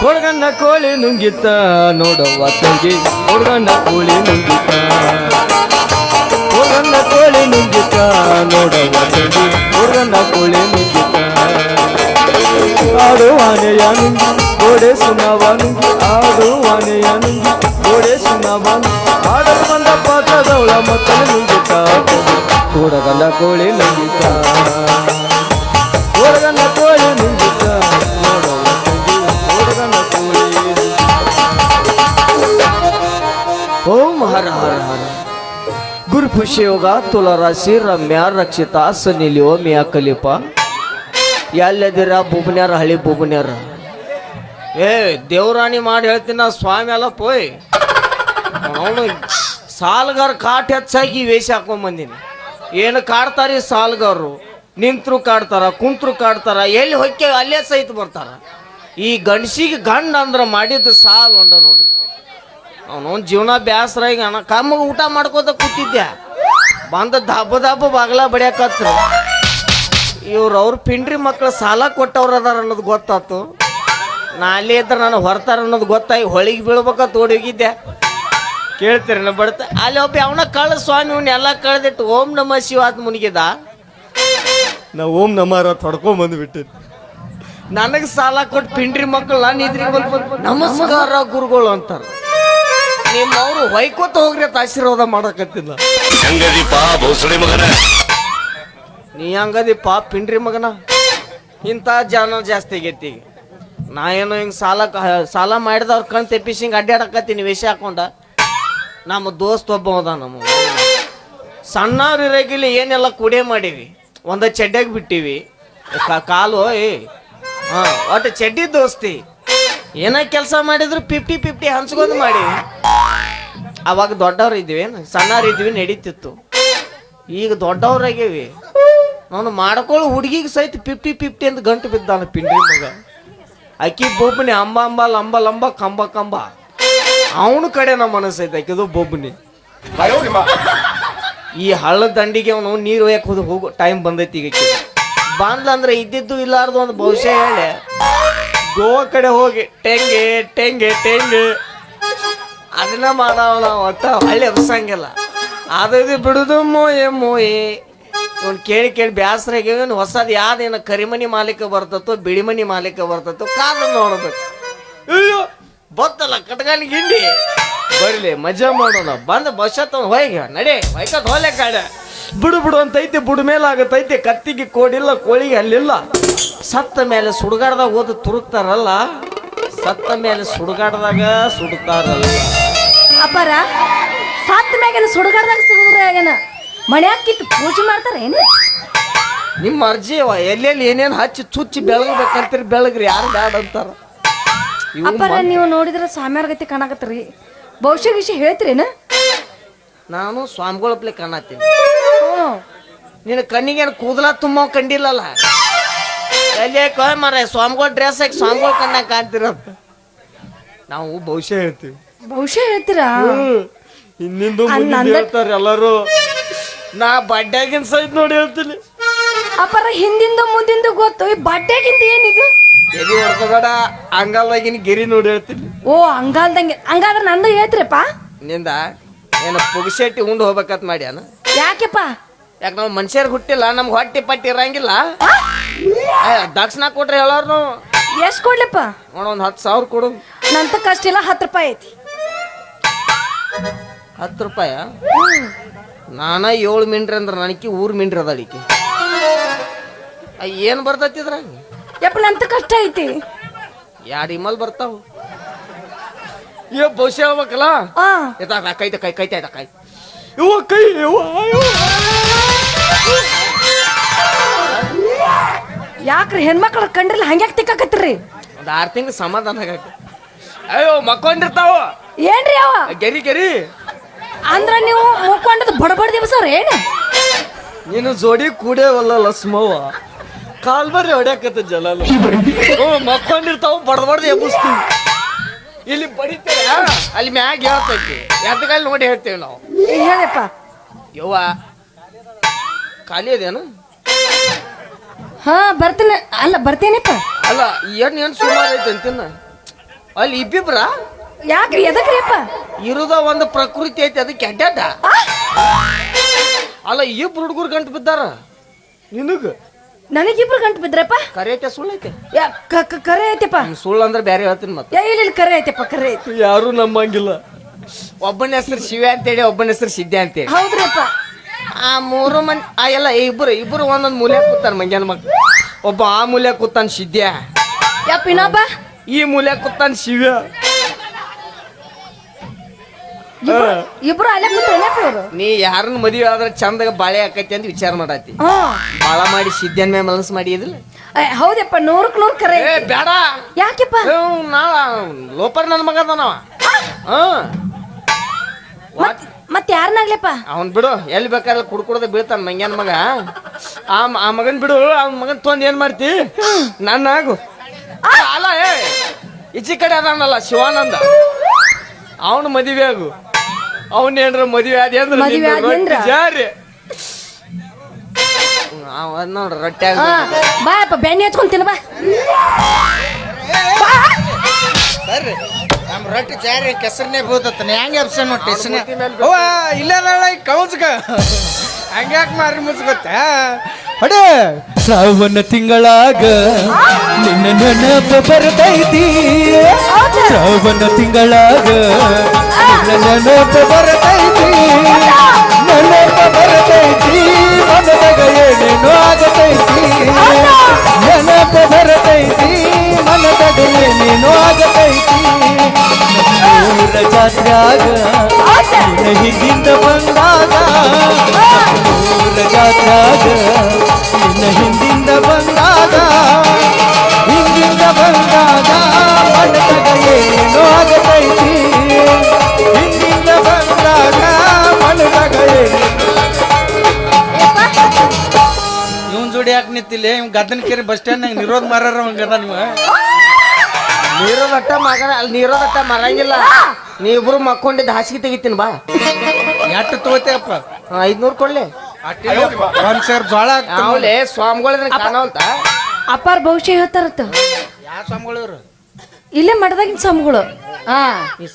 ಕೊಡಗಣ್ಣ ಕೋಳಿ ನುಂಗಿತ್ತ ನೋಡವ್ವ ತಂಗಿ. ಹುಡುಗನ್ನ ಕೋಳಿ ನುಂಗಿತ್ತ. ಹುಡುಗನ್ನ ಕೋಳಿ ನುಂಗಿತ್ತ ನೋಡವ್ವ ತಂಗಿ. ಹುಡುಗನ್ನ ಕೋಳಿ ನುಂಗಿತ್ತ. ಆಡು ಆನೆಯ ನುಂಗಿ, ಗೋಡೆ ಸುನವ ನುಂಗಿ. ಆಡು ಆನೆಯ ನುಂಗಿ, ಗೋಡೆ ಸುನವ ಆಡಲು ಬಂದ ಪಾತ್ರದವಳ ಮಕ್ಕಳು ನುಂಗಿತ್ತ ಕೊಡಗಣ್ಣ ಕೋಳಿ ನುಂಗಿತ್ತ. ಹರ ಹರ ಹರ. ಗುರು ಯೋಗ ತುಲರಾಶಿ, ರಮ್ಯ, ರಕ್ಷಿತ ಸನಿಲಿ ಮಿಯ ಕಲಿಪ. ಎಲ್ಲದಿರ ಬುಬ್ನ್ಯಾರ ಹಳಿ ಬುಬ್ನ್ಯಾರ ಏ, ದೇವರಾಣಿ ಮಾಡಿ ಹೇಳ್ತೀನಿ ಸ್ವಾಮಿ ಅಲ್ಲ ಪೋಯ್ ಅವನು ಸಾಲ್ಗಾರ ಕಾಟ್ ಹೆಚ್ಚಾಗಿ ವೇಷ ಹಾಕೊಂಡ್ ಬಂದೀನಿ. ಏನು ಕಾಡ್ತಾರಿ ಸಾಲ್ಗಾರರು? ನಿಂತ್ರು ಕಾಡ್ತಾರ, ಕುಂತ್ರು ಕಾಡ್ತಾರ, ಎಲ್ಲಿ ಹೊಕ್ಕೆ ಅಲ್ಲೇ ಸಹಿತ ಬರ್ತಾರ. ಈ ಗಂಡಸಿಗೆ ಗಂಡ ಅಂದ್ರ ಮಾಡಿದ್ದು ಸಾಲ್ ಉಂಡ ನೋಡ್ರಿ. ಅವನವನ್ ಜೀವನ ಬ್ಯಾಸರ ಈಗ ಅಣ್ಣ ಕಮ್ಮಗೆ ಊಟ ಮಾಡ್ಕೋತ ಕೂತಿದ್ದೆ. ಬಂದ ದಬ್ಬ ದಬ್ಬ ಬಾಗ್ಲ ಬಡಿಯಾಕತ್ರ. ಇವ್ರು ಅವ್ರ ಪಿಂಡ್ರಿ ಮಕ್ಳು ಸಾಲ ಕೊಟ್ಟವ್ರು ಅದಾರ ಅನ್ನೋದು ಗೊತ್ತಾತು. ನಾ ಅಲ್ಲಿ ಇದ್ರೆ ನಾನು ಹೊರತಾರ ಅನ್ನೋದು ಗೊತ್ತಾಗಿ ಹೊಳಿಗೆ ಬೀಳ್ಬೇಕಂತ ತೋಡಿ ಹೋಗಿದ್ದೆ. ಕೇಳ್ತೀರಿ ನಾ ಬಡ್ತ. ಅಲ್ಲಿ ಒಬ್ಬ ಅವನ ಕಳ್ಳ ಸ್ವಾಮಿ ಇವನ್ನೆಲ್ಲ ಎಲ್ಲ ಕಳೆದಿಟ್ಟು ಓಂ ನಮ ಶಿವಾತ್ ಮುನಿಗಿದ. ನಾ ಓಂ ನಮಾರ ತೊಡ್ಕೊಂಡ್ ಬಂದ್ಬಿಟ್ಟೆ ನನಗೆ ಸಾಲ ಕೊಟ್ಟು ಪಿಂಡ್ರಿ ಮಕ್ಕಳು ನಾನು ಇದ್ರಿಗೆ ಬಂದು ನಮಸ್ಕಾರ ಗುರುಗಳು ಅಂತಾರ. ನಿಮ್ಮ ಅವರು ಹೊಯ್ಕೋತ ಹೋಗ್ರಿ ಅಂತ ಆಶೀರ್ವಾದ ಮಾಡಕತ್ತಿಲ್ಲ ಹೆಂಗದಿ ಪಾ ಭೋಸಳೆ ಮಗನ. ನೀ ಹಂಗದಿ ಪಾಪ ಪಿಂಡ್ರಿ ಮಗನ. ಇಂಥ ಜನ ಜಾಸ್ತಿ ಆಗೈತಿ ಈಗ. ನಾ ಏನೋ ಹಿಂಗೆ ಸಾಲ ಸಾಲ ಮಾಡಿದವ್ರ ಕಣ್ ತೆಪ್ಪಿಸಿ ಹಿಂಗೆ ಅಡ್ಡಾಡಕತ್ತೀನಿ ವಿಷಯ ಹಾಕೊಂಡ. ನಮ್ಮ ದೋಸ್ತ್ ಒಬ್ಬ ಅದ ನಮ್ಮ ಸಣ್ಣವ್ರು ಇರಾಗಿಲ್ಲಿ ಏನೆಲ್ಲ ಕುಡೆ ಮಾಡೀವಿ ಒಂದ ಚಡ್ಡಾಗಿ ಬಿಟ್ಟಿವಿ. ಕಾಲು ಏ. ಹಾ ಒಟ್ಟು ಚಡ್ಡಿ ದೋಸ್ತಿ. ಏನ ಕೆಲಸ ಮಾಡಿದ್ರು ಫಿಫ್ಟಿ ಫಿಫ್ಟಿ ಹಂಚ್ಕೊಂಡು ಮಾಡೀವಿ ಅವಾಗ ದೊಡ್ಡವ್ರು ಇದ್ವಿ, ಸಣ್ಣವ್ರು ಇದ್ವಿ, ನಡೀತಿತ್ತು. ಈಗ ದೊಡ್ಡವ್ರಾಗೇವಿ ನಾನು ಮಾಡ್ಕೊಳ್ಳೋ ಹುಡುಗಿಗೆ ಸಹಿತ ಫಿಫ್ಟಿ ಫಿಫ್ಟಿ ಅಂತ ಗಂಟು ಬಿದ್ದಾನ ಪಿಂಡಿ ಮಗ. ಅಕ್ಕಿ ಬೊಬ್ಬನಿ ಅಂಬ ಅಂಬ ಲಂಬ ಲಂಬ ಕಂಬ ಕಂಬ. ಅವನ ಕಡೆ ನಮ್ಮ ಮನಸ್ಸೈತೆ ಆಕಿದು ಬೊಬ್ಬನಿ. ಈ ಹಳ್ಳ ದಂಡಿಗೆ ಅವನು ನೀರು ಒಯ್ಯಕ್ಕೆ ಹೋದ ಹೋಗು ಟೈಮ್ ಬಂದೈತಿ ಈಗ. ಬಂದ್ಲಂದ್ರೆ ಇದ್ದಿದ್ದು ಇಲ್ಲಾರ್ದು ಒಂದು ಬಹುಶಃ ಹೇಳಿ. ಗೋವಾ ಕಡೆ ಹೋಗಿ, ಟೆಂಗೆ ಟೆಂಗೆ ಟೆಂಗೆ. ಅದನ್ನ ಮಾಡವ ನಾವು ಒಟ್ಟ ಹಳ್ಳಿ ಎಬ್ಸಂಗಿಲ್ಲ ಅದು ಬಿಡುದು ಮೋಯೆ ಮೋಯೆ. ಇವ್ನು ಕೇಳಿ ಕೇಳಿ ಬ್ಯಾಸರ ಇವನು ಹೊಸದು ಯಾವ್ದೇನು ಕರಿಮನಿ ಮಾಲೀಕ ಬರ್ತತೋ ಬಿಳಿಮನಿ ಮಾಲೀಕ ಬರ್ತತೋ ಕಾದು ನೋಡ್ಬೇಕು. ಅಯ್ಯೋ, ಬತ್ತಲ್ಲ ಕಟ್ಗಾನಿ ಗಿಂಡಿ ಬರ್ಲಿ, ಮಜಾ ಮಾಡೋಣ. ಬಂದ ಬಸ್ ಹೋಯ್ಗ, ನಡೆ ಹೊಯ್ಕತ್ ಹೋಲೆ ಕಾಡ. ಬಿಡು ಬಿಡು ಅಂತ ಐತಿ ಬುಡು ಮೇಲೆ ಆಗತ್ತೈತಿ. ಕತ್ತಿಗೆ ಕೋಡಿಲ್ಲ, ಕೋಳಿಗೆ ಅಲ್ಲಿಲ್ಲ. ಸತ್ತ ಮೇಲೆ ಸುಡುಗಾಡ್ದಾಗ ಓದು ತುರುಕ್ತಾರಲ್ಲ? ಸತ್ತ ಮೇಲೆ ಸುಡುಗಾಡ್ದಾಗ ಸುಡುತ್ತಾರಲ್ಲ? ಅಪ್ಪಾರ? ಸತ್ತ ಮ್ಯಾಗೇನ ಸುಡುಗಾಡ್ದಾಗ ಸಿಗುದ್ರ ಏನ ಮನ್ಯಾಕಿಟ್ಟು ಪೂಜೆ ಮಾಡ್ತಾರ ಏನು ನಿಮ್ಮ ಅರ್ಜಿ ಅವ ಎಲ್ಲೆಲ್ಲಿ ಏನೇನು ಹಚ್ಚಿ ಚುಚ್ಚಿ ಬೆಳಗಬೇಕಂತೀರಿ ಬೆಳಗ್ರಿ ಯಾರು ಬ್ಯಾಡ ಅಂತಾರ. ಇವು ಅಪ್ಪಾರ ನೀವು ನೋಡಿದ್ರೆ ಸ್ವಾಮಿಯವ್ರ ಗತಿ ಕಾಣಕತ್ತೀರಿ. ಭವಿಷ್ಯ ವಿಷಯ ಹೇಳ್ತೀರೇನ? ನಾನು ಸ್ವಾಮಿಗಳಪ್ಲೆ ಕಾಣತ್ತೀನಿ. ಹ್ಞೂ. ನಿನ್ನ ಕಣ್ಣಿಗೇನು ಕೂದಲ ತುಂಬ ಕಂಡಿಲ್ಲಲ್ಲ? ಎಲ್ಲಿ ಕೋಯ್ ಮರ ಸ್ವಾಮಿಗಳ ಡ್ರೆಸ್ ಹಾಕಿ ಸ್ವಾಮಿಗಳ ಕಣ್ಣಾಗ ಕಾಣ್ತೀರ ನಾವು ಭವಿಷ್ಯ ಹೇಳ್ತೀವಿ. ಭವಿಷ್ಯ ಹೇಳ್ತೀರಾ? ಹಿಂದಿಂದು ಅಲ್ಲ, ಮುಂದೆ ಹೇಳ್ತಾರೆ ಎಲ್ಲರೂ. ನಾ ಬಡ್ಡ್ಯಾಗಿನ ಸಹಿತ ನೋಡಿ ಹೇಳ್ತೀನಿ. ಅಪ್ಪರ ಹಿಂದಿಂದ ಮುಂದಿಂದ ಗೊತ್ತು. ಈ ಏನಿದು? ಎದಿ ಹೊಡ್ಕೋಬೇಡ. ಅಂಗಲ್ದಾಗಿನ ಗಿರಿ ನೋಡಿ ಹೇಳ್ತೀನಿ. ಓ ಹಂಗಾಲ್ದಂಗೆ ಹಂಗಾದ್ರೆ ನಂದು ಹೇಳ್ತೀರಪ್ಪ? ನಿಂದ ಏನು ಪುಗಸೆಟ್ಟಿ ಉಂಡು ಹೋಗ್ಬೇಕಂತ ಮಾಡ್ಯಾನ? ಯಾಕೆಪ್ಪ? ಯಾಕೆ ನಾವು ಮನುಷ್ಯರ್ ಹುಟ್ಟಿಲ್ಲ ನಮ್ಗೆ ಹೊಟ್ಟೆ ಪಟ್ಟಿ ಇರಂಗಿಲ್ಲ. ದಕ್ಷಿಣ ಕೊಟ್ರೆ ಹೇಳೋರು ಎಷ್ಟು ಕೊಡ್ಲಪ್ಪ? ನೋಡ ಒಂದು ಹತ್ತು ಸಾವಿರ ಕೊಡು. ನಂತ ಕಷ್ಟ ಇಲ್ಲ ಹತ್ತು ರೂಪಾಯಿ ಐತಿ. ಹತ್ತು ರೂಪಾಯ? ನಾನ ಏಳು ಮಿಂಡ್ರಿ ಅಂದ್ರೆ ನನಗೆ ಊರು ಮಿಂಡ್ರಿ ಅದ ಅಡಿಕೆ. ಏನು ಬರ್ತೈತಿದ್ರ ಯಪ್ಪ ನಂತ ಕಷ್ಟ ಐತಿ. ಯಾರು ಇಮಲ್ ಬರ್ತಾವ? ಏ ಬಹುಶಃ ಹೇಳ್ಬೇಕಲ್ಲ? ಆ. ಕೈತ ಕೈ ಕೈತ ಆಯ್ತಾ ಕೈ. ಇವ ಕೈ ಇವ. ಯಾಕ್ರಿ ಹೆಣ್ಮಕ್ಳ ಕಂಡ್ರಿಲ್ಲ ಹಂಗ್ಯಾಕ್ ತಿಕ್ಕಾಕತ್ತೀರಿ? ಒಂದ್ ಆರು ತಿಂಗ್ಳು ಸಮಾಧಾನ ಆಗ ಅಯ್ಯೋ ಮಕ್ಕೊಂಡಿರ್ತಾವ. ಏನ್ರಿ ಅವ? ಗೆರಿ ಗೆರಿ. ಅಂದ್ರ ನೀವು ಮುಕ್ಕೊಂಡದ್ ಬಡಬಡ ದಿವಸ ಏನು? ನೀನು ಜೋಡಿ ಕೂಡೇವಲ್ಲ ಲಸ್ಮವ್ವ ಕಾಲ್ ಬರ್ರಿ ಹೊಡ್ಯಾಕತ್ತ ಜಲ ಹ್ಞೂ ಮಕ್ಕೊಂಡಿರ್ತಾವ ಬಡ್ದ ಬಡ್ದು ಎಬ್ಬಿಸ್ತೀವಿ. ಇಲ್ಲಿ ಬಡಿತೀರ? ಅಲ್ಲಿ ಮ್ಯಾಗ ಹೇಳ್ತೈತಿ. ಎತ್ತಗಾಲಿ ನೋಡಿ ಹೇಳ್ತೇವೆ ನಾವು. ಹೇಳಪ್ಪ. ಯವ್ವ ಖಾಲಿ ಅದೇನು? ಹಾ ಬರ್ತೀನಿ. ಅಲ್ಲ ಬರ್ತೀನಿಪ್ಪ. ಅಲ್ಲ ಏನ್ ಏನ್ ಸುಮಾರು ಐತೆ ಅಂತೀನ ಅಲ್ಲಿ ಇಬ್ಬಿಬ್ರ? ಯಾಕ್ರಿ? ಎದಕ್ರಿ ಅಪ್ಪ? ಇರುದ ಒಂದು ಪ್ರಕೃತಿ ಐತಿ ಅದು ಅಡ್ಡಾಡ ಅಲ್ಲ ಇಬ್ರು ಹುಡುಗರು ಗಂಟು ಬಿದ್ದಾರ? ನಿನಗ? ನನಗಿಬ್ರು ಗಂಟು ಬಿದ್ರಪ್ಪ? ಕರೆ ಐತೆ ಸುಳ್ಳು ಐತೆ? ಯಾ ಕ- ಕ- ಕರೆ ಐತೆಪ್ಪ? ಸುಳ್ಳು ಅಂದ್ರೆ ಬೇರೆ ಹೇಳ್ತೀನಿ ಮತ್ತೆ. ಏ ಇಲ್ಲ ಇಲ್ಲ ಕರೆ ಐತೆಪ್ಪ ಕರೆ ಐತಿ. ಯಾರು ನಂಬಂಗಿಲ್ಲ ಒಬ್ಬನ ಹೆಸರು ಶಿವ ಅಂತೇಳಿ ಒಬ್ಬನ ಹೆಸರು ಸಿದ್ದೆ ಅಂತೇಳಿ. ಹೌದ್ರಪ್ಪ. ಆ ಮೂರು ಮಂದಿ ಆ ಎಲ್ಲ ಇಬ್ರು ಇಬ್ರು ಒಂದೊಂದು ಮೂಲೆ ಕೂತಾನ ಮಂಗ್ಯಾನ ಮಕ್ ಒಬ್ಬ ಆ ಮೂಲೆ ಕೂತಾನ ಸಿದ್ಧ ಯಪ್ಪ ಇನ್ನೊಬ್ಬ? ಈ ಮೂಲೆ ಕೂತಾನ ಶಿವ ಇಬ್ರು ಅಲ್ಲೇ ಇವ್ರು ನೀ ಯಾರನ್ನ ಮದುವೆ ಆದ್ರೆ ಚಂದಾಗ ಬಾಳೆ ಆಕೈತಿ ಅಂತ ವಿಚಾರ ಮಾಡಾತಿ. ಬಾಳ ಮಾಡಿ ಸಿದ್ಧನ್ ಮೇಲೆ ಮನಸ್ ಮಾಡಿ ಇದಿಲ್ಲ. ಏ, ಹೌದಪ್ಪ ನೂರಕ್ ನೂರ್ ಕರೆ. ಏ ಬೇಡ. ಯಾಕೆಪ್ಪ? ನಾ ಲೋಪರ್ ನನ್ನ ಮಗ ಅದಾನವ ಮತ್ ಯಾರನ್ನಾಗ್ಲಪ್ಪ ಅವನ್ ಬಿಡು ಎಲ್ಲಿ ಬೇಕಾದ್ರೆ ಕುಡ್ಕುಡ್ದ ಬೀಳ್ತಾನ ಮಂಗ್ಯಾನ ಮಗ. ಆ ಆ ಮಗನ್ ಬಿಡು ಅವ್ನ ಮಗನ್ ತೊಂದ್ ಏನ್ ಮಾಡ್ತಿ? ನನ್ನ ಆಗು. ಅಲ್ಲ ಏ ಈಚಿ ಕಡೆ ಅದಾನಲ್ಲ ಶಿವಾನಂದ. ಅವನು ಮದುವೆ ಆಗು. ಅವನ್ ಏನ್ರ ಮದುವೆ ಆದಿ ಅಂದ್ರೆ ಮದ್ವೆ ಆದಿ ಅಂದ್ರ? ಜಾರಿ. ಅವ ನೋಡ್ರಿ ರೊಟ್ಟಿ ಹಾ ಬಾ ಅಪ್ಪ ಬೆಣ್ಣೆ ಹಚ್ಕೊಂತೀನಿ ಬಾ. ಬರ್ರಿ. ನಮ್ಮ ರೊಟ್ಟಿ ಜಾರಿ ಕೆಸರನ್ನೇ ಬೀಳ್ತತ್ತ ಹೆಂಗೆ ಅಪ್ಸನ್ ನೋಡಿ ಟೆಸ್ನ ಅವ್ವ ಇಲ್ಲದಳ ಕೌನ್ಸ್ಕ ಹಂಗ್ಯಾಕ್ ಮಾರಿ ಮುಚ್ಕೊತ್ತ ಹೊಡೆ. ಶ್ರಾವಣ ತಿಂಗಳಾಗ ನಿನ್ನ ನೆನಪು ಬರ್ತೈತಿ. ಶ್ರಾವಣ ತಿಂಗಳಾಗ ನೆನಪು ಬರತೈತಿ. ನೆನಪು ಬರತೈತಿ. ಮನದಾಗ ಏನೇನೋ ಆಗತೈತಿ. ನೆನಪು ಬರತೈತಿ. ಮನದಾಗ ಏನೇನೋ ಆಗತೈತಿ. ಊರ ಜಾತ್ರಾಗ ಹಿಂದಿಂದ ಬಂದಾಗ, ಊರ ಜಾತ್ರಾಗ ನಿನ್ನ ಹಿಂದಿಂದ ಬಂದಾಗ ಹಿಂದಿಂದ ಬಂದಾಗ ಮನದಾಗ ಏನೋ ಆಗತೈತಿ. ಹಿಂದಿಂದ ಬಂದಾಗ ಮನದಾಗ ಇವನ್ ಜೋಡಿ ಯಾಕೆ ನಿಂತಿಲ್ಲ? ಇವ್ ಗದ್ದನ ಕೇರಿ ಬಸ್ ಸ್ಟ್ಯಾಂಡ್ ನಿರೋಧ ಮಾರಾರ ಹಂಗದ ನೀವು ನೀರೋದಟ್ಟ ಮಗನ ಅಲ್ಲಿ ನೀರೋದಟ್ಟ ಮರಂಗಿಲ್ಲ. ನೀ ಇಬ್ರು ಮಕ್ಕೊಂಡಿದ್ದ ಹಾಸಿಗೆ ತೆಗಿತೀನಿ ಬಾ. ಎಟ್ಟು ತಗೋತೇಪ್ಪ ಐದ್ನೂರು ಕೊಡ್ಲಿ. ಒಂದ್ ಸೇರ್ ಜೋಳ ಅವಲೆ ಸ್ವಾಮಿಗಳ ಕಾಣವಲ್ತ ಅಪಾರ ಭವಿಷ್ಯ ಹೇಳ್ತಾರತ್ತ. ಇಲ್ಲೇ ಮಠದಾಗಿನ ಸ್ವಾಮಿಗಳು. ಹಾ.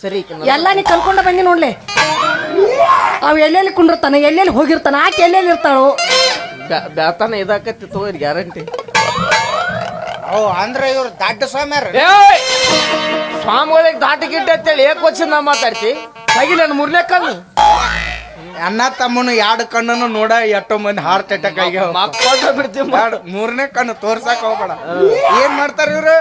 ಸರಿ ಎಲ್ಲ ನೀ ಕಲ್ಕೊಂಡ ಬಂದಿ ನೋಡ್ಲೆ. ಅವ್ ಎಲ್ಲೆಲ್ಲಿ ಕುಂಡಿರ್ತಾನೆ ಎಲ್ಲೆಲ್ಲಿ ಹೋಗಿರ್ತಾನೆ ಆಕೆ ಎಲ್ಲೆಲ್ಲಿ ಇರ್ತಾಳು. ಬ್ಯಾತಾನ ಇದಾಕತ್ತಿ ತಗೋರಿ ಗ್ಯಾರಂಟಿ. ಓ ಅಂದ್ರೆ ಇವ್ರು ದಡ್ಡ ಸ್ವಾಮ್ಯಾರ ಸ್ವಾಮಿಗಳಿಗೆ ದಾಟಿ ಗಿಟ್ಟ ಅಂತೇಳಿ ಏಕ ವರ್ಷ ನಾ ಮಾತಾಡ್ತಿ? ಆಗಿಲ್ಲ ನನ್ನ ಕಲ್ಲು? ಅಣ್ಣ ತಮ್ಮನು ಎರಡು ಕಣ್ಣನ್ನು ನೋಡ ಎಷ್ಟೋ ಮಂದಿ ಹಾರ್ಟ್ ಅಟ್ಯಾಕ್ ಆಗಿ ಮಕ್ಕೊಂಡ ಬಿಡ್ತೀವಿ ಮೂರನೇ ಕಣ್ಣು ತೋರ್ಸಕ್ ಹೋಗ್ಬೇಡ. ಏನ್ ಮಾಡ್ತಾರ ಇವ್ರು?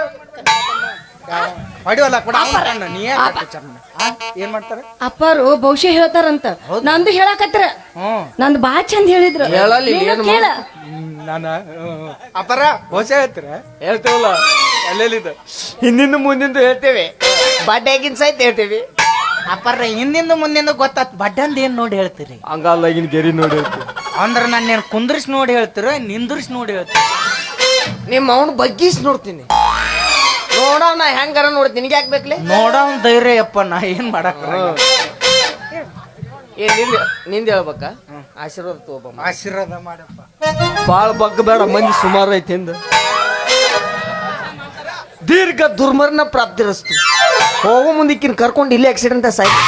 ಹೊಡಿವಲ್ಲ ಕೊಡ ಕಣ್ಣು ನೀ ಏನ್ ಮಾಡ್ತಾರೆ ಚರ್ಮ? ಆ? ಏನ್ ಮಾಡ್ತಾರ? ಅಪ್ಪಾರು ಬಹುಶಃ ಹೇಳ್ತಾರಂತ. ನಂದು ಹೇಳಕತ್ರ. ಹ್ಮ್ ನಂದು ಬಾ ಚಂದ ಹೇಳಿದ್ರು. ಹೇಳಲಿ, ಇಲ್ಲಿ ನೀನು ಏನು ಕೇಳ. ನಾನ ಅಪರ ಬಹುಶಃ ಹೇಳ್ತೀರ? ಹೇಳ್ತೇವಲ್ಲ. ಎಲ್ಲೆಲ್ಲಿದ? ಹಿಂದಿಂದ ಮುಂದಿಂದ ಹೇಳ್ತೇವೆ. ಬಾಡ್ಯಾಗಿನ ಸಹಿತ ಹೇಳ್ತೇವಿ. ಅಪ್ಪರ ಹಿಂದಿಂದ ಮುಂದಿಂದ ಗೊತ್ತಾತ್. ಬಡ್ಡಂದ ಏನ್ ನೋಡಿ ಹೇಳ್ತೀರಿ? ಹಂಗಲ್ಲಾಗಿನ ಗೆರಿ ನೋಡಿ ಅಂದ್ರ ನಾನು ಏನ್ ಕುಂದ್ರಿಸಿ ನೋಡಿ ಹೇಳ್ತೀರ ನಿಂದ್ರಿಸಿ ನೋಡಿ ಹೇಳ್ತೀರಿ? ನಿಮ್ಮ ಅವನು ಬಗ್ಗಿಸ್ ನೋಡ್ತೀನಿ. ನೋಡೋಣ ನಾ ಹೆಂಗಾರ ನೋಡ್ತೀನಿ ನಿನಗೆ ಯಾಕೆ ಬೇಕ್ಲೆ? ನೋಡೋನ್ ಧೈರ್ಯ ಅಪ್ಪ ನಾ ಏನ್ ಮಾಡಕ್ ಏ ನಿಂದ ನಿಂದ ಹೇಳ್ಬೇಕ? ಆಶೀರ್ವಾದ ತಗೋಬ ಆಶೀರ್ವಾದ ಮಾಡಪ್ಪ. ಬಾಳ ಬಗ್ಗ ಬೇಡ ಮಂದಿ ಸುಮಾರು ಐತಿ ಹಿಂದ. ದೀರ್ಘ ದುರ್ಮರಣ ಪ್ರಾಪ್ತಿರಸ್ತು. ಹೋಗೋ ಮುಂದಿಕ್ಕಿನ ಕರ್ಕೊಂಡು ಇಲ್ಲಿ ಆಕ್ಸಿಡೆಂಟ್ ಸಾಯ್ತು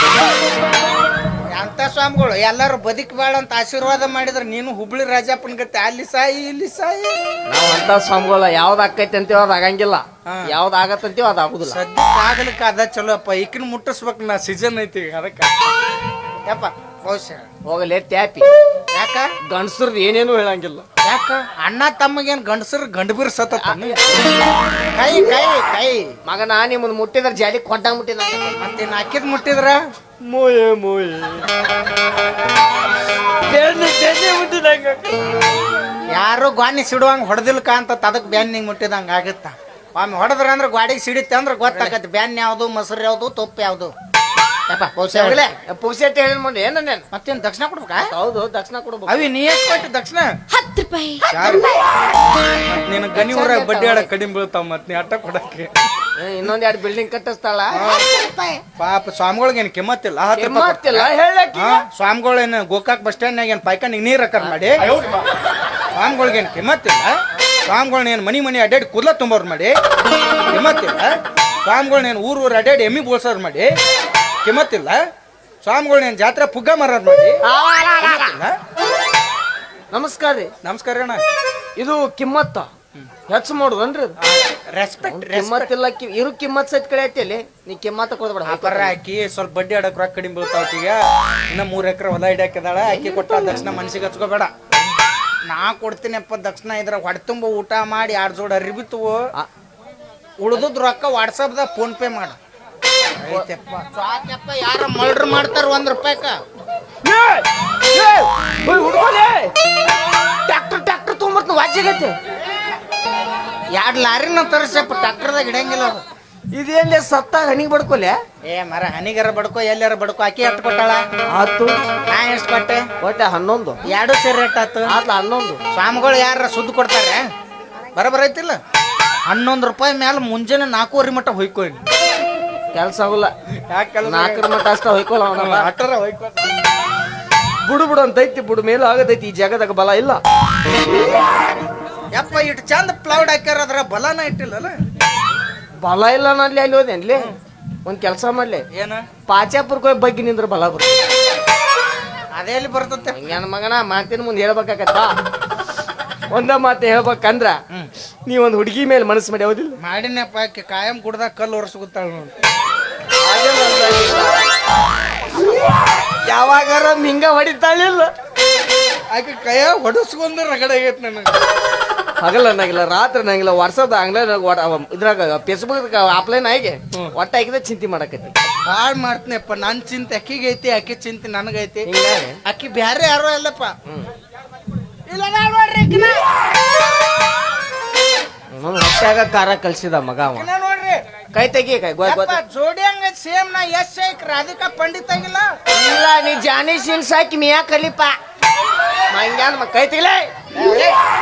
ಅಂತ ಸ್ವಾಮಿಗಳು ಎಲ್ಲಾರು ಬದುಕಬೇಡ ಅಂತ ಆಶೀರ್ವಾದ ಮಾಡಿದ್ರೆ. ನೀನು ಹುಬ್ಳಿ ರಾಜಪ್ಪನ ಗತ್ತೆ ಅಲ್ಲಿ ಸಾಯಿ ಇಲ್ಲಿ ಸಾಯಿ. ನಾವು ಅಂತ ಸ್ವಾಮಿಗಳ ಯಾವ್ದು ಆಕೈತಿ ಅಂತೀವಿ ಅದು ಆಗಂಗಿಲ್ಲ. ಯಾವ್ದು ಆಗತ್ತಂತೀವಿ ಅದು ಆಗುದಿಲ್ಲ. ಸದ್ಯಕ್ಕೆ ಆಗ್ಲಿಕ್ಕೆ ಅದ ಚಲೋ ಅಪ್ಪ ಈಕಿನ ಮುಟ್ಟಿಸ್ಬೇಕು ನಾ ಸೀಸನ್ ಐತಿ ಈಗ ಅದಕ್ಕೆ. ಯಪ್ಪ. ಹೋಗಲೇ ಟ್ಯಾಪಿ ಯಾಕ? ಗಂಡಸ್ರದ್ದು ಏನೇನು ಹೇಳಂಗಿಲ್ಲ. ಯಾಕ? ಅಣ್ಣ ತಮ್ಮಗೇನ್ ಗಂಡಸರು ಗಂಡ ಬೀರ್ ಸತ್ತ ಕೈ ಕೈ ಕೈ. ಮಗನ ನಿಮ್ಮನ್ ಮುಟ್ಟಿದ್ರ ಜಾಲಿ ಕೊಂಡಾಗ ಮುಟ್ಟಿದ ಮತ್ತೆ ಹಾಕಿದ್ ಮುಟ್ಟಿದ್ರ? ಮೂಯೆ ಮೂಯೆ. ಮುಟ್ಟಿದಂಗ. ಯಾರು ಗ್ವಾನಿ ಸಿಡುವಂಗ ಹೊಡೆದಿಲ್ಕ ಅಂತ ತದಕ್ ಬ್ಯಾನ್ ನಿಂಗ್ ಮುಟ್ಟಿದಂಗ ಆಗತ್ತ. ಒಮ್ಮೆ ಹೊಡೆದ್ರ ಅಂದ್ರೆ ಗಾಡಿಗೆ ಸಿಡಿತೆ ಅಂದ್ರೆ ಗೊತ್ತಾಗತ್ತೆ ಬ್ಯಾನ್ ಯಾವುದು ಮೊಸರು ಯಾವ್ದು ತೊಪ್ಪ ಯಾವ್ದು? ಯಪ್ಪ ಬಹುಶಃ ಹೋಗ್ಲೆ. ಪುಕ್ಸೆಟ್ ಹೇಳಿ ಮುಂದೆ ಏನ ನಾನು? ಮತ್ತೇನ್ ದಕ್ಷಿಣ ಕೊಡ್ಬೇಕಾ? ಹೌದು ದಕ್ಷಿಣ ಕೊಡ್ಬೇಕು. ಅವಿ ನೀ ಎಷ್ಟು ಕೊಟ್ಟು ದಕ್ಷಿಣ? ಹತ್ತು ರೂಪಾಯಿ. ನಿನ್ನ ಗನಿ ಊರ ಬಡ್ಡಿ ಆಡ ಕಡಿಮೆ ಬೀಳ್ತಾವ ಮತ್ ನೀ ಅಟ್ಟ ಕೊಡಕ್ಕೆ. ಏ, ಇನ್ನೊಂದ್ ಎರಡು ಬಿಲ್ಡಿಂಗ್ ಕಟ್ಟಿಸ್ತಾಳ. ಪಾಪ ಸ್ವಾಮಿಗಳಿಗೆ ಏನು ಕೆಮ್ಮತ್ತಿಲ್ಲ ಕೆಮ್ಮತ್ತಿಲ್ಲ ಹೇಳಕ್ಕೆ ಸ್ವಾಮಿಗಳು ಸ್ವಾಮಿಗಳೇನು ಗೋಕಾಕ್ ಬಸ್ ಸ್ಟ್ಯಾಂಡ್ನಾಗ ಏನು ಪೈಕಾನಿಗೆ ನೀರು ಹಾಕರ್ ಮಾಡಿ? ಸ್ವಾಮಿಗಳಿಗೆ ಏನು ಕೆಮ್ಮತ್ತಿಲ್ಲ ಸ್ವಾಮಿಗಳನ್ನ ಏನು ಮನಿ ಮನಿ ಅಡ್ಡಾಡಿ ಕುದ್ಲ ತುಂಬೋರು ಮಾಡಿ? ಕಿಮ್ಮತ್ತಿಲ್ಲ ಸ್ವಾಮಿಗಳನ್ನ ಏನು ಊರು ಊರು ಅಡ್ಡಾಡಿ ಎಮ್ಮಿ ಬೋಳ್ಸೋರು ಮಾಡಿ? ಕಿಮ್ಮತ್ತಿಲ್ಲ. ಸ್ವಾಮಿಗಳು ಏನು ಜಾತ್ರೆ ಪುಗ್ಗ ಮರ ಮಾಡಿ. ಕಿಮ್ಮತ್ತಿಲ್ಲ? ನಮಸ್ಕಾರ ರೀ. ನಮಸ್ಕಾರ ಅಣ್ಣ. ಇದು ಕಿಮ್ಮತ್ತ. ಹೆಚ್ಚು ಮಾಡುದನ್ರಿ? ರೆಸ್ಪೆಕ್ಟ್ ಕಿಮ್ಮತ್ ಇಲ್ಲ ಕಿ ಇರು ಕಿಮ್ಮತ್ ಸಹಿತ ಕಡೆ ಐತಿ ಅಲ್ಲಿ. ನೀ ಕಿಮ್ಮತ್ತ ಕೊಡ್ಬೇಡ ವ್ಯಾಪಾರ ಹಾಕಿ ಸ್ವಲ್ಪ ಬಡ್ಡಿ ಆಡಕ್ ರೊಕ್ಕ ಕಡಿಮೆ ಬೀಳ್ತಾವ ಈಗ ಇನ್ನ ಮೂರ್ ಎಕರೆ ಹೊಲ ಇಡಾಕಿದಾಳ ಅಕ್ಕಿ ಕೊಟ್ಟ ದಕ್ಷಿಣ ಮನ್ಸಿಗೆ ಹಚ್ಕೋಬೇಡ. ನಾ ಕೊಡ್ತೀನಪ್ಪ ದಕ್ಷಿಣ ಇದ್ರ ಹೊಡೆ ತುಂಬ ಊಟ ಮಾಡಿ ಎರಡು ಜೋಡ ಅರಿಬಿತ್ತು ಉಳ್ದದ್ ರೊಕ್ಕ ವಾಟ್ಸಪ್ದಾಗ ಫೋನ್ ಪೇ ಮಾಡು. ಸಾಕಪ್ಪ ಯಾರ ಮರ್ಡರ್ ಮಾಡ್ತಾರ ಒಂದ್ ರೂಪಾಯಿಕ? ಟ್ಯಾಕ್ಟರ್ ಟ್ಯಾಕ್ಟರ್ ತೊಗೊಂಬರ್ತ ವಾಜ್ಯಾಗೈತೆ ಎರಡು ಲಾರಿನ ತರಿಸಪ್ಪ ಟ್ಯಾಕ್ಟರ್ದಾಗ ಇಡಂಗಿಲ್ಲ ಅದು ಇದೇನ್ ಸತ್ತಾಗ ಹಣಿಗೆ ಬಡ್ಕೊಲೆ? ಏ ಮರ ಹನಿಗಾರ ಬಡ್ಕೋ ಎಲ್ಲಾರ ಬಡ್ಕೋ ಅಕ್ಕಿ ಎಷ್ಟು ಕೊಟ್ಟಾಳ? ಹತ್ತು ನಾ ಎಷ್ಟು ಕೊಟ್ಟೆ? ಒಟ್ಟೆ ಹನ್ನೊಂದು. ಎರಡು ಸೇರಿ ರೇಟ್ ಆತು. ಆತ್ಲ ಹನ್ನೊಂದು. ಸ್ವಾಮಿಗಳು ಯಾರ ಸುದ್ದಿ ಕೊಡ್ತಾರೆ? ಬರಬರ ಐತಿಲ್ಲ? ಹನ್ನೊಂದು ರೂಪಾಯಿ ಮೇಲೆ ಮುಂಜಾನೆ ನಾಲ್ಕೂವರೆ ಮಟ್ಟ ಹೊಯ್ಕೊಳ್ಳಿ ಕೆಲ್ಸ ಆಗಲ್ಲ. ನಾಲ್ಕರ ಮಟ್ಟ ಅಷ್ಟ ಹೊಯ್ಕೊಲ್ಲ ಅವನಲ್ಲ ಅಟ್ಟರ ಬುಡು ಬುಡು ಅಂತ ಐತಿ ಬುಡು ಮೇಲೆ ಆಗದೈತಿ ಈ ಜಾಗದಾಗ ಬಲ ಇಲ್ಲ. ಯಪ್ಪ ಇಟ್ಟು ಚಂದ ಪ್ಲೌಡ್ ಹಾಕ್ಯಾರ ಅದ್ರ ಬಲನ ಇಟ್ಟಿಲ್ಲಲ್ಲ? ಬಲ ಇಲ್ಲ ಅಲ್ಲಿ ಅಲ್ಲಿ ಹೋದೇನ್ಲಿ ಒಂದ್ ಕೆಲಸ ಮಾಡ್ಲಿ. ಏನ? ಪಾಚಾಪುರ್ಕ ಹೋಗಿ ಬಗ್ಗಿ ನಿಂದ್ರ ಬಲ ಬರ್ತದೆ ಅದೇ ಎಲ್ಲಿ ಬರ್ತತೆ. ಹಂಗ್ಯಾನ ಮಗನ ಮಾತಿನ ಮುಂದೆ ಹೇಳ್ಬೇಕಾಗತ್ತ? ಒಂದ ಮಾತು ಹೇಳ್ಬೇಕಂದ್ರ ನೀ ಒಂದ್ ಹುಡುಗಿ ಮೇಲೆ ಮನಸ್ಸು ಮಾಡಿ ಹೌದಿಲ್ಲ ಮಾಡಿನಪ್ಪ ಆಕಿ ಕಾಯಂ ಕುಡ್ದ ಕಲ್ಲು ಒರೆಸ್ಕೊತಾಳ ನೋಡಿ. ಯಾವಾಗಾರ ಹಿಂಗ ಹೊಡಿತಾಳಿಲ್ಲ? ಆಕೆ ಕೈಯ ಹೊಡಸ್ಕೊಂಡ್ರೆ ರಗಡೆ ಆಗೈತೆ ನನಗೆ. ಹಗಲ ಅನ್ನಂಗಿಲ್ಲ ರಾತ್ರಿ ಅನ್ನಂಗಿಲ್ಲ ವಾಟ್ಸಪ್ ಆನ್ಲೈನ್ ಇದ್ರಾಗ ಫೇಸ್ಬುಕ್ ಆಫ್ಲೈನ್ ಆಗಿ ಒಟ್ಟ ಹಾಕಿದ್ರೆ ಚಿಂತೆ ಮಾಡಕತ್ತಿ. ಭಾಳ ಮಾಡ್ತೀನಪ್ಪ ನನ್ನ ಚಿಂತೆ ಅಕ್ಕಿಗೆ ಐತಿ ಅಕ್ಕಿ ಚಿಂತೆ ನನಗೈತಿ. ಅಕ್ಕಿ ಬ್ಯಾರೆ ಯಾರೋ ಅಲ್ಲಪ್ಪ. ಇಲ್ಲ ನೋಡ್ರಿ. ಹೊಟ್ಯಾಗ ಖಾರ ಕಲ್ಸಿದ ಮಗ ಅವ. ನೋಡ್ರಿ. ಕೈ ತೆಗಿ ಕೈ ಜೋಡಿ ಹಂಗ ಸೇಮ್ ನಾ ಎಸ್ ಐಕ್ ರಾಧಿಕಾ ಪಂಡಿತ್ ಆಗಿಲ್ಲ. ಇಲ್ಲ ನೀ ಜಾನಿ ಸಿನ್ಸ್ ಸಾಕಿ ಮಿಯಾ ಕಲಿಪ? ಮಂಗ್ಯಾನ ಮ- ಕೈ ತೆಗಿಲೇ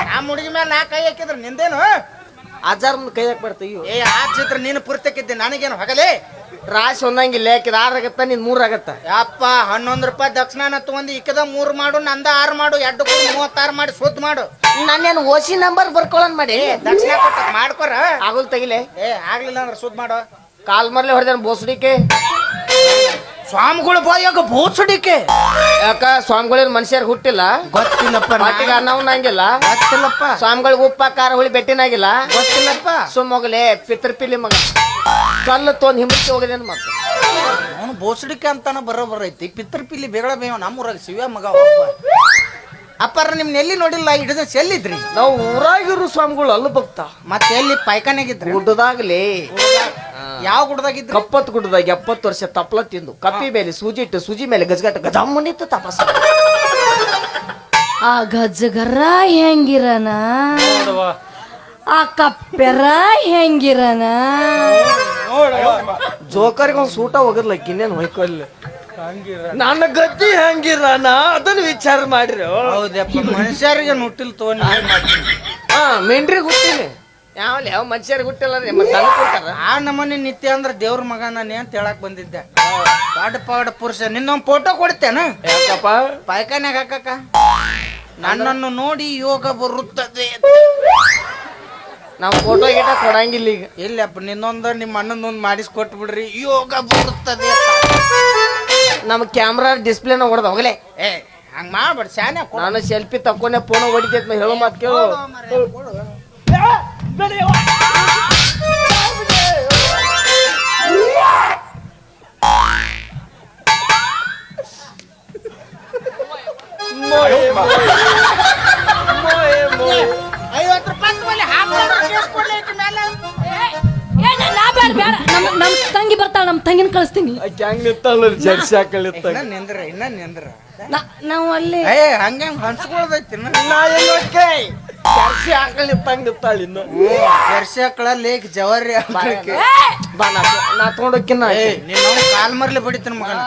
ಆ ಹುಡುಗಿ ಮೇಲೆ ನಾ ಕೈ ಹಾಕಿದ್ರ ನಿಂದೇನು? ಅಜಾರ್ ಮುಂದೆ ಕೈ ಹಾಕಿ ಬರ್ತೀವಿ ಏ ಆ ಚಿತ್ರ ನೀನು ಪೂರ್ತಕ್ಕಿದ್ದೆ ನನಗೇನು ಹೊಗಲೇ? ರಾಶಿ ಒಂದಂಗಿಲ್ಲ ಯಾಕೆ ಆರಾಗತ್ತ ಆಗತ್ತ ನಿನ್ ಮೂರ್ ಆಗತ್ತ ಯಪ್ಪ ಹನ್ನೊಂದು ರೂಪಾಯಿ ದಕ್ಷಿಣ ತಗೊಂಡು ಇಕ್ಕದ ಮೂರು ಮಾಡು ನಂದ ಆರು ಮಾಡು ಎರಡು ಮೂವತ್ತಾರು ಮಾಡಿ ಸುತ್ತ ಮಾಡು. ನಾನೇನು ಓಸಿ ನಂಬರ್ ಬರ್ಕೊಳನ್ ಮಾಡಿ? ದಕ್ಷಿಣ ಕೊಟ್ಟ ಮಾಡ್ಕೊರ? ಆಗುಲ್ ತೆಗಿಲೆ. ಏ ಆಗ್ಲಿಲ್ಲ ಅಂದ್ರೆ ಸುತ್ತ ಮಾಡು. ಕಾಲ್ ಮರ್ಲೆ ಹೊಡೆದ ಬೋಸಡಿಕೆ? ಸ್ವಾಮಿಗಳು ಬಾಯಾಗ ಬೋಸಡಿಕೆ? ಯಾಕ ಸ್ವಾಮಿಗಳಿನ ಮನುಷ್ಯರ್ ಹುಟ್ಟಿಲ್ಲ? ಗೊತ್ತಿಲ್ಲಪ್ಪ ಪಾಟಿಗೆ ಅನ್ನ ಉಣ್ಣಂಗಿಲ್ಲ ಗೊತ್ತಿಲ್ಲಪ್ಪ. ಸ್ವಾಮಿಗಳಿಗೆ ಉಪ್ಪ ಖಾರ ಹುಳಿ ಬೆಟ್ಟಿನಾಗಿಲ್ಲ? ಗೊತ್ತಿಲ್ಲಪ್ಪ. ಸುಮ್ಮಗಲೇ ಪಿತೃಪಿಲಿ ಮಗ. ಕಲ್ಲು ತೊಂದ್ ಹೋಗಿದೆ ಹೋಗಿದೇನು ಮತ್ತೆ ಅವನು ಬೋಸಡಿಕೆ ಅಂತಾನ ಬರೋಬರ್ ಐತಿ. ಪಿತ್ರ ಪಿಲ್ಲಿ ಬೇಗಳ ಬೇವ ನಮ್ಮೂರಾಗ ಶಿವ ಮಗ ಒಬ್ಬ. ಅಪ್ಪಾರ ನಿಮ್ನ ಎಲ್ಲಿ ನೋಡಿಲ್ಲ ಹಿಡಿದ ಎಲ್ಲಿದ್ರಿ ನಾವು ಊರಾಗಿರು ಸ್ವಾಮಿಗಳು ಅಲ್ಲ ಭಕ್ತ. ಮತ್ತೆ ಎಲ್ಲಿ ಪಾಯ್ಕಾನಾಗಿದ್ರಿ ಗುಡ್ಡದಾಗ್ಲಿ. ಯಾವ ಗುಡ್ದಾಗಿದ್ರಿ ಕಪ್ಪತ್ ಗುಡ್ಡದಾಗ ಎಪ್ಪತ್ತು ವರ್ಷ ತಪ್ಪಲ ತಿಂದು ಕಪ್ಪಿ ಮೇಲೆ ಸೂಜಿ ಇಟ್ಟು ಸೂಜಿ ಮೇಲೆ ಗಜಗಟ್ಟ ಗಜಮ್ಮನಿತ್ತು ತಪಸ್ ಆ ಗಜ್ಜಗರ ಹೆಂಗಿರನ? ಆ ಕಪ್ಪೆರ ಹೆಂಗಿರನ? ಜೋಕರಿಗೆ ಒಂದು ಸೂಟ ಹೋಗಿರ್ಲ ಇನ್ನೇನು ಹೊಯ್ಕೊಲ್ಲ ನನ್ನ ಗತಿ ಹೆಂಗಿರನ? ಅದನ್ನ ವಿಚಾರ ಮಾಡ್ರಿ. ಹೌದಪ್ಪ ಮನುಷ್ಯರಿಗೆ ನುಟ್ಟಿಲ್ ತಗೊಂಡು ಹಾ ಮೆಂಡ್ರಿಗೆ ಹುಟ್ಟಿನಿ. ಯಾವ ಯಾವ ಮನುಷ್ಯರಿಗೆ ಹುಟ್ಟಿಲ್ಲ ರೀ ಮತ್ತೆ ಆ ನಮ್ಮನೆ ನಿತ್ಯ ಅಂದ್ರ ದೇವ್ರ ಮಗ ನಾನೇ ಅಂತ ಹೇಳಕ್ ಬಂದಿದ್ದೆ? ಪಾಡ ಪಾಡ ಪುರುಷ ನಿನ್ನೊಂದು ಫೋಟೋ ಕೊಡ್ತೇನ? ಯಾಕಪ್ಪ? ಪಾಯ್ಕಾನ್ಯಾಗ ಹಾಕಕ್ಕ? ನನ್ನನ್ನು ನೋಡಿ ಯೋಗ ಬರುತ್ತದೆ ನಾವು ಫೋಟೋ ಗೀಟ ಕೊಡಂಗಿಲ್ಲ ಈಗ ಇಲ್ಲಪ್ಪ ನಿನ್ನೊಂದು ನಿಮ್ಮ ಅಣ್ಣನೊಂದು ಮಾಡಿಸ್ಕೊಟ್ಟು ಬಿಡ್ರಿ ಯೋಗ ಬರುತ್ತದೆ ನಮ್ಮ ಕ್ಯಾಮ್ರಾ ಡಿಸ್ಪ್ಲೇನ ಹೊಡೆದ ಹೋಗಲೇ ಏ ಹಂಗ ಮಾಡ್ಬೇಡ ಶಾನೆ. ನಾನು ಸೆಲ್ಫಿ ತಕ್ಕೊಂಡೆ ಫೋನ್ ಹೊಡಿತೈತ್ ಹೇಳೋ ಮಾತು ಕೇಳು ಕೊಡು ಮಾರ್ರೆ, ಕೊಡು. ಐವತ್ತು ರೂಪಾಯಿ ಮೇಲೆ. ಏ, ನಾ- ನಾ ಬೇಡ ಬೇಡ ನಮ್ ನಮ್ ತಂಗಿ ಬರ್ತಾಳ ನಮ್ಮ ತಂಗಿನ ಕಳಿಸ್ತೀನಿ. ಹಂಗ ನಿಂತಾಳ ಜರ್ಸಿ ಇನ್ನ ನಿಂದ್ರ ಇನ್ನ ನಿಂದ್ರ. ನಾ- ನಾವು ಅಲ್ಲಿ ಏ ಹಂಗೆ ಹಂಚ್ಕೊಳ್ದೈತಿ ನಾ ಜರ್ಸಿ ಹಾಕಳಿ ನಿಂತಾಳ ಇನ್ನು. ಜರ್ಸಿ ಹಾಕಳ ಲೇಕ್ ಜವಾರಿ ಹಾಕ್ಲಿಕ್ಕೆ. ಬಾ ನಾ ನಾ ತಗೊಂಡೋಕಿನ್ನ ಏ ನಿನ್ನ ಕಾಲ್ ಮರ್ಲಿ ಬಡಿತೀನಿ ಮಗನ.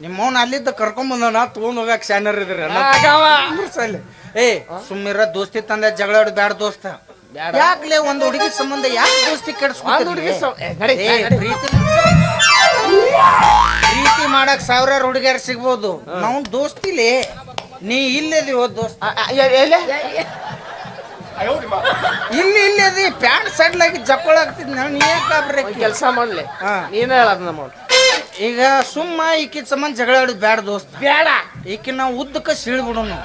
ನಿಮ್ಮವ್ನ ಅಲ್ಲಿದ್ದ ಕರ್ಕೊಂಡ್ ಬಂದ ನಾ ತಗೊಂಡ್ ಹೋಗಕ್ ಸ್ಯಾನರ್ ಇದ್ರಿ ಸಲ್ಲಿ ಏ ಸುಮ್ಮಿರ ದೋಸ್ತಿ ತಂದೆ ಜಗಳ ಆಡೋದ್ ಬ್ಯಾಡ ದೋಸ್ತ. ಯಾಕ್ಲೆ ಒಂದ್ ಹುಡುಗಿ ಸಂಬಂಧ ಯಾಕೆ ದೋಸ್ತಿ ಕೆಡ್ಸ್ಕೊಂಡ್. ಪ್ರೀತಿ ಪ್ರೀತಿ ಮಾಡಕ್ ಸಾವಿರಾರು ಹುಡುಗಿಯರ್ ಸಿಗ್ಬೋದು. ನಾವು ದೋಸ್ತಿಲಿ. ನೀ ಇಲ್ಲದಿ ಹೋದ್ ದೋಸ್ತ? ಇಲ್ಲಿ ಇಲ್ಲದಿ ಪ್ಯಾಂಟ್ ಸಡ್ಲಾಗಿ ಜಕ್ಕೊಳ ಆಗ್ತಿದ್ ನಾನು ನೀ ಯಾಕೆ ಕೆಲಸ ಮಾಡ್ಲಿ. ಹಾ. ನೀನ ಹೇಳದ್ ಮಾಡು. ಈಗ ಸುಮ್ಮ ಈಕಿ ಸಂಬಂಧ ಜಗಳ ಆಡೋದು ಬ್ಯಾಡ ದೋಸ್ತ. ಬೇಡ ಈಕಿ ನಾವು ಉದ್ದಕ್ಕೆ ಸೀಳ್ ನೀವೊಂದು